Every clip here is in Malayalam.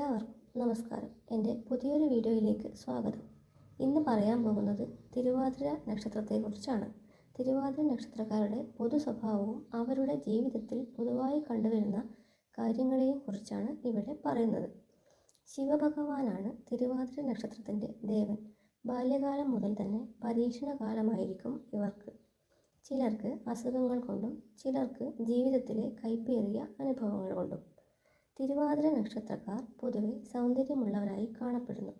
എല്ലാവർക്കും നമസ്കാരം. എന്റെ പുതിയൊരു വീഡിയോയിലേക്ക് സ്വാഗതം. ഇന്ന് പറയാൻ പോകുന്നത് തിരുവാതിര നക്ഷത്രത്തെക്കുറിച്ചാണ്. തിരുവാതിര നക്ഷത്രക്കാരുടെ പൊതു സ്വഭാവവും അവരുടെ ജീവിതത്തിൽ പൊതുവായി കണ്ടുവരുന്ന കാര്യങ്ങളെയും കുറിച്ചാണ് ഇവിടെ പറയുന്നത്. ശിവഭഗവാനാണ് തിരുവാതിര നക്ഷത്രത്തിന്റെ ദേവൻ. ബാല്യകാലം മുതൽ തന്നെ പരീക്ഷണ കാലമായിരിക്കും ഇവർക്ക്. ചിലർക്ക് അസുഖങ്ങൾ കൊണ്ടും ചിലർക്ക് ജീവിതത്തിലെ കൈപ്പേറിയ അനുഭവങ്ങൾ കൊണ്ടും. തിരുവാതിര നക്ഷത്രക്കാർ പൊതുവെ സൗന്ദര്യമുള്ളവരായി കാണപ്പെടുന്നു.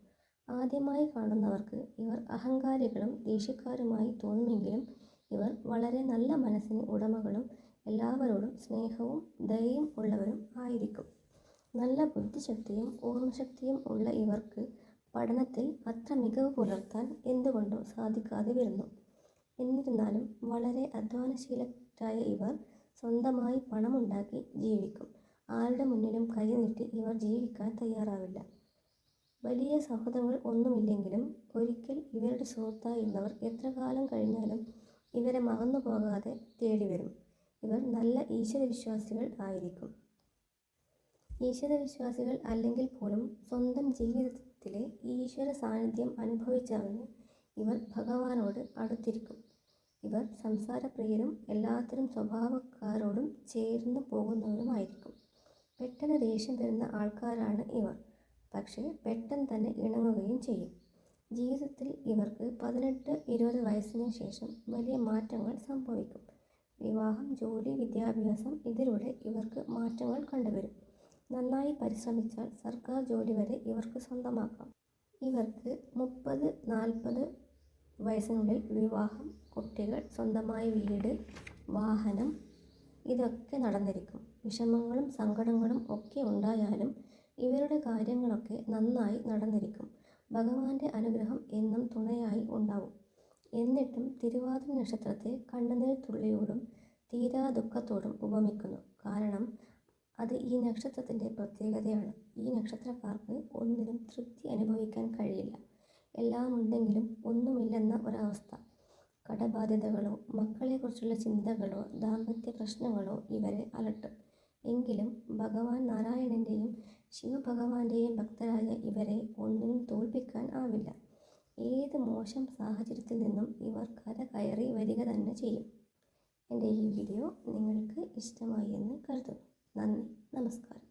ആദ്യമായി കാണുന്നവർക്ക് ഇവർ അഹങ്കാരികളും ദേഷ്യക്കാരുമായി തോന്നുമെങ്കിലും ഇവർ വളരെ നല്ല മനസ്സിന് ഉടമകളും എല്ലാവരോടും സ്നേഹവും ദയയും ഉള്ളവരും ആയിരിക്കും. നല്ല ബുദ്ധിശക്തിയും ഓർമ്മശക്തിയും ഉള്ള ഇവർക്ക് പഠനത്തിൽ അത്ര മികവ് പുലർത്താൻ എന്തുകൊണ്ടോ സാധിക്കാതെ വരുന്നു. എന്നിരുന്നാലും വളരെ അധ്വാനശീലരായ ഇവർ സ്വന്തമായി പണമുണ്ടാക്കി ജീവിക്കും. ആരുടെ മുന്നിലും കൈനീട്ടി ഇവർ ജീവിക്കാൻ തയ്യാറാവില്ല. വലിയ സൗഹൃദങ്ങൾ ഒന്നുമില്ലെങ്കിലും ഒരിക്കൽ ഇവരുടെ സുഹൃത്തായിരുന്നവർ എത്ര കാലം കഴിഞ്ഞാലും ഇവരെ മറന്നു പോകാതെ തേടി വരും ഇവർ നല്ല ഈശ്വരവിശ്വാസികൾ ആയിരിക്കും. ഈശ്വരവിശ്വാസികൾ അല്ലെങ്കിൽ പോലും സ്വന്തം ജീവിതത്തിലെ ഈശ്വര സാന്നിധ്യം അനുഭവിച്ചറിഞ്ഞ് ഇവർ ഭഗവാനോട് അടുത്തിരിക്കും. ഇവർ സംസാരപ്രിയരും എല്ലാത്തരം സ്വഭാവക്കാരോടും ചേർന്ന് പോകുന്നവരുമായിരിക്കും. പെട്ടെന്ന് ദേഷ്യം വരുന്ന ആൾക്കാരാണ് ഇവർ. പക്ഷേ പെട്ടെന്ന് തന്നെ ഇണങ്ങുകയും ചെയ്യും. ജീവിതത്തിൽ ഇവർക്ക് പതിനെട്ട് ഇരുപത് വയസ്സിന് ശേഷം വലിയ മാറ്റങ്ങൾ സംഭവിക്കും. വിവാഹം ജോലി വിദ്യാഭ്യാസം ഇതിലൂടെ ഇവർക്ക് മാറ്റങ്ങൾ കണ്ടുവരും. നന്നായി പരിശ്രമിച്ചാൽ സർക്കാർ ജോലി വരെ ഇവർക്ക് സ്വന്തമാക്കാം. ഇവർക്ക് മുപ്പത് നാൽപ്പത് വയസ്സിനുള്ളിൽ വിവാഹം കുട്ടികൾ സ്വന്തമായ വീട് വാഹനം ഇതൊക്കെ നടന്നിരിക്കും. വിഷമങ്ങളും സങ്കടങ്ങളും ഒക്കെ ഉണ്ടായാലും ഇവരുടെ കാര്യങ്ങളൊക്കെ നന്നായി നടന്നിരിക്കും. ഭഗവാന്റെ അനുഗ്രഹം എന്നും തുണയായി ഉണ്ടാവും. എന്നിട്ടും തിരുവാതിര നക്ഷത്രത്തെ കണ്ണുനീർ തുള്ളിയോടും തീരാ ദുഃഖത്തോടും ഉപമിക്കുന്നു. കാരണം അത് ഈ നക്ഷത്രത്തിന്റെ പ്രത്യേകതയാണ്. ഈ നക്ഷത്രക്കാർക്ക് ഒന്നിനും തൃപ്തി അനുഭവിക്കാൻ കഴിയില്ല. എല്ലാം ഉണ്ടെങ്കിലും ഒന്നുമില്ലെന്ന ഒരവസ്ഥ. കടബാധ്യതകളോ മക്കളെക്കുറിച്ചുള്ള ചിന്തകളോ ദാമ്പത്യ പ്രശ്നങ്ങളോ ഇവരെ അലട്ടും. എങ്കിലും ഭഗവാൻ നാരായണന്റെയും ശിവഭഗവാന്റെയും ഭക്തരായ ഇവരെ ഒന്നിനും തോൽപ്പിക്കാൻ ആവില്ല. ഏത് മോശം സാഹചര്യത്തിൽ നിന്നും ഇവർ കര കയറി വരിക തന്നെ ചെയ്യും. എന്റെ ഈ വീഡിയോ നിങ്ങൾക്ക് ഇഷ്ടമായി എന്ന് കരുതുന്നു. നന്ദി. നമസ്കാരം.